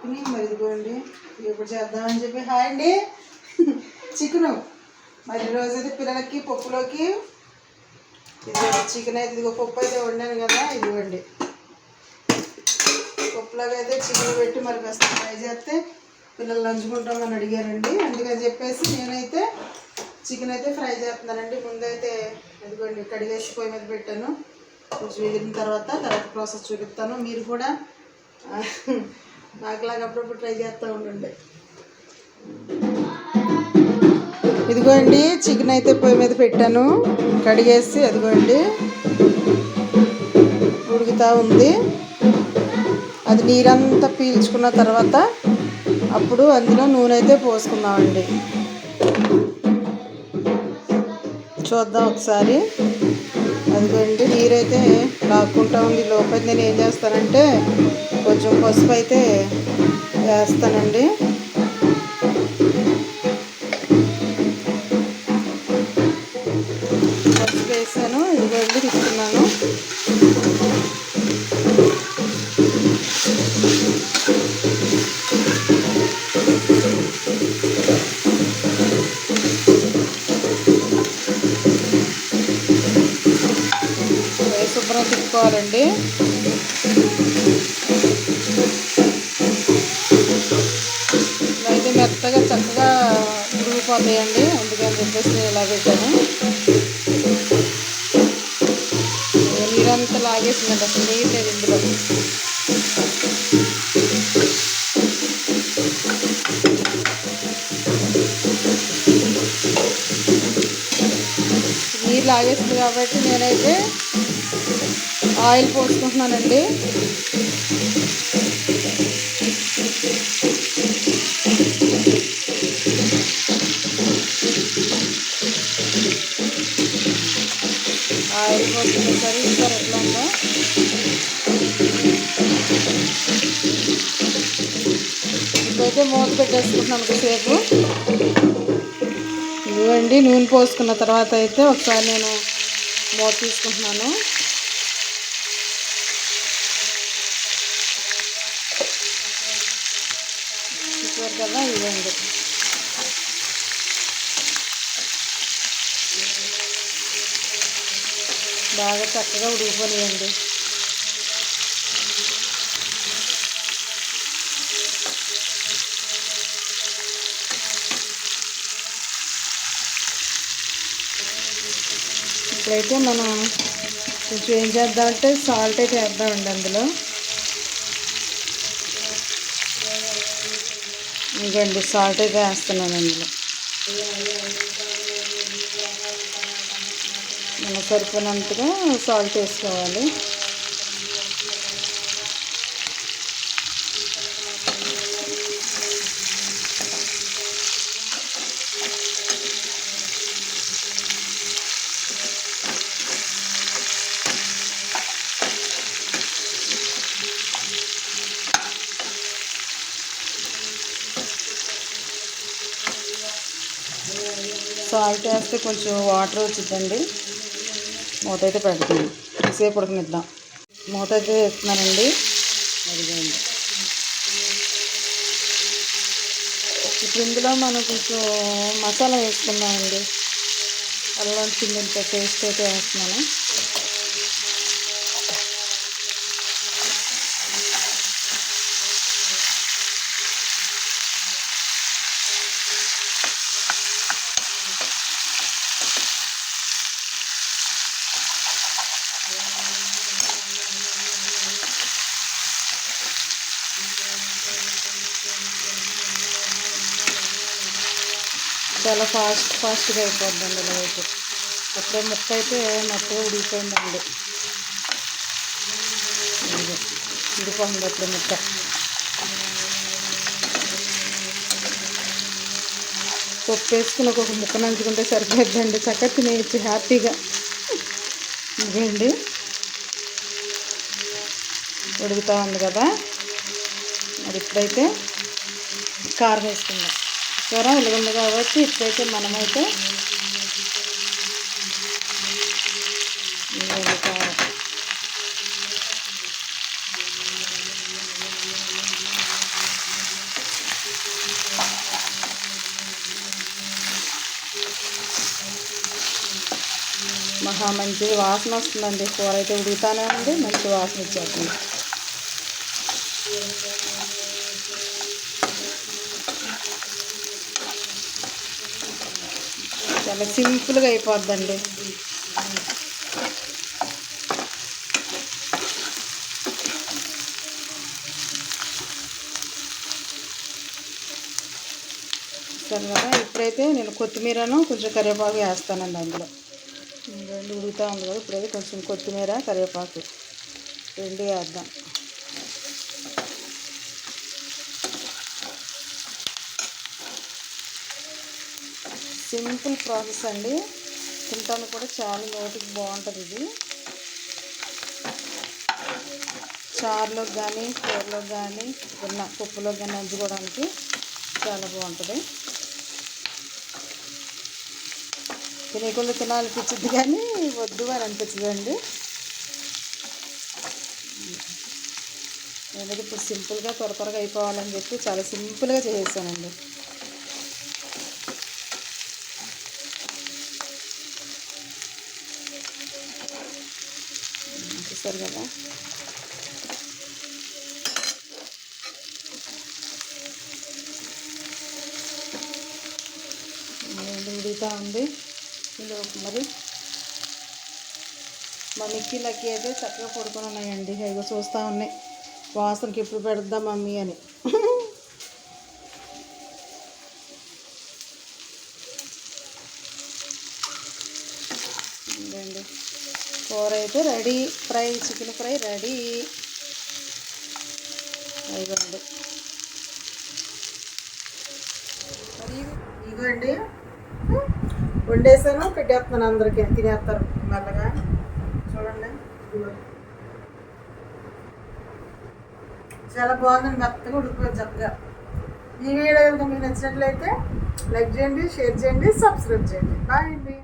పెట్టుకుని మరి ఇదిగోండి ఇప్పుడు చేద్దామని చెప్పి హాయ్ అండి. చికెను మరి రోజైతే పిల్లలకి పప్పులోకి. ఇది చికెన్ అయితే ఇదిగో పప్పు అయితే వండాను కదా ఇదిగోండి. పప్పులోకి అయితే చికెన్ పెట్టి మరి కాస్త ఫ్రై చేస్తే పిల్లలు నంచుకుంటామని అడిగారండి. అందుకని చెప్పేసి నేనైతే చికెన్ అయితే ఫ్రై చేస్తున్నానండి. ముందైతే ఇదిగోండి కడిగేసి పొయ్యి మీద పెట్టాను. కొంచెం ఎగిరిన తర్వాత తర్వాత ప్రాసెస్ చూపిస్తాను. మీరు కూడా నాకులాగా అప్పుడప్పుడు ట్రై చేస్తూ ఉండండి. ఇదిగోండి చికెన్ అయితే పొయ్యి మీద పెట్టాను. కడిగేసి అదిగోండి ఉడుకుతూ ఉంది. అది నీరంతా పీల్చుకున్న తర్వాత అప్పుడు అందులో నూనె అయితే పోసుకుందామండి చూద్దాం ఒకసారి. అదిగోండి నీరైతే లాక్కుంటా ఉంది. లోపల నేను ఏం చేస్తానంటే కొంచెం పసుపు అయితే వేస్తానండి. పసుపు వేసాను ఇదిగోండి తీసుకున్నాను. వేసి శుభ్రం తిప్పుకోవాలండి. ఉడిగిపోతాయండి అందుకని చెప్పేసి ఇలా పెట్టాను. నీరంతా లాగేసిందండి అసలు నీరు లేదు ఇందులో. నీరు లాగేసింది కాబట్టి నేనైతే ఆయిల్ పోసుకుంటున్నానండి. ఆయిల్ పోతుంది సరే సార్ ఎట్లా ఉందో ఇప్పుడైతే మూత పెట్టేసుకుంటున్నాను ఒకసేపు ఇవ్వండి నూనె పోసుకున్న తర్వాత అయితే ఒకసారి నేను మూత తీసుకుంటున్నాను. చూసారు కదా ఇవ్వండి బాగా చక్కగా ఉడికిపోనియండి. ఇప్పుడైతే మనం కొంచెం ఏం చేద్దామంటే సాల్ట్ అయితే వేద్దామండి అందులో. ఇంకండి సాల్ట్ అయితే వేస్తున్నాను అందులో మనకు సరిపోయినంతగా సాల్ట్ వేసుకోవాలి. సాల్ట్ వేస్తే కొంచెం వాటర్ వచ్చిందండి మూత అయితే పెడుతుంది సేపు ఉడకనిద్దాం మూత అయితే వేస్తున్నానండి. అదిగోండి. ఇప్పుడు ఇందులో మనం కొంచెం మసాలా వేసుకున్నామండి అల్లం చిల్లింత పేస్ట్ అయితే వేస్తున్నాను. చాలా ఫాస్ట్ ఫాస్ట్గా అయిపోద్దండి ఇలా అయితే. అప్పుడే ముక్క అయితే మొత్తం ఉడికిపోయిందండి. ఉడిపోయింది అప్పుడే ముక్క. పప్పు వేసుకుని ఒక్కొక్క ముక్క నంచుకుంటే సరిపోద్దండి. చక్కగా తినేయచ్చు హ్యాపీగా. ఇదండి ఉడుకుతూ ఉంది కదా. మరి ఇప్పుడైతే కారం వేసుకుందాం. త్వరగా వెలుగుంది కాబట్టి ఇప్పుడైతే మనమైతే మహా మంచి వాసన వస్తుందండి. కూర అయితే ఉడుగుతానే ఉంది. మంచి వాసన ఇచ్చేస్తుంది చాలా సింపుల్గా అయిపోద్దండి. తర్వాత ఇప్పుడైతే నేను కొత్తిమీరను కొంచెం కరివేపాకు వేస్తానండి అందులో. రెండు ఉడుగుతూ ఉంది కదా ఇప్పుడైతే కొంచెం కొత్తిమీర కరివేపాకు రెండు వేద్దాం. సింపుల్ ప్రాసెస్ అండి. తింటానికి కూడా చాలా నోటికి బాగుంటుంది ఇది. చారులో కానీ కూరలోకి కానీ ఉన్న పప్పులోకి కానీ నంచుకోవడానికి చాలా బాగుంటుంది. తినేకుండా తినాలనిపించింది కానీ వద్దు అని అనిపించదండి. నేనైతే ఇప్పుడు సింపుల్గా త్వర త్వరగా అయిపోవాలని చెప్పి చాలా సింపుల్గా చేసేసానండి. చూసారు కదా. ఉడుగుతూ ఉంది. ఇందులో మరి మా మిక్కీలకి అయితే చక్కగా పడుకొని ఉన్నాయండి. ఇగో చూస్తూ ఉన్నాయి. వాసనకి ఎప్పుడు పెడదాం మమ్మీ అని. కూర అయితే ready. Fry chicken fry ready. ఇదిగోండి. మరి ఇదిగోండి. వండేసాను పెట్టేస్తున్నాను అందరికీ. తినేస్తారు మెల్లగా. చూడండి. చాలా బాగుందండి. మెత్తగా ఉడికిపోయింది చక్కగా. ఈ వీడియో కనుక మీకు నచ్చినట్లయితే లైక్ చేయండి షేర్ చేయండి సబ్స్క్రైబ్ చేయండి. బాయ్ అండి.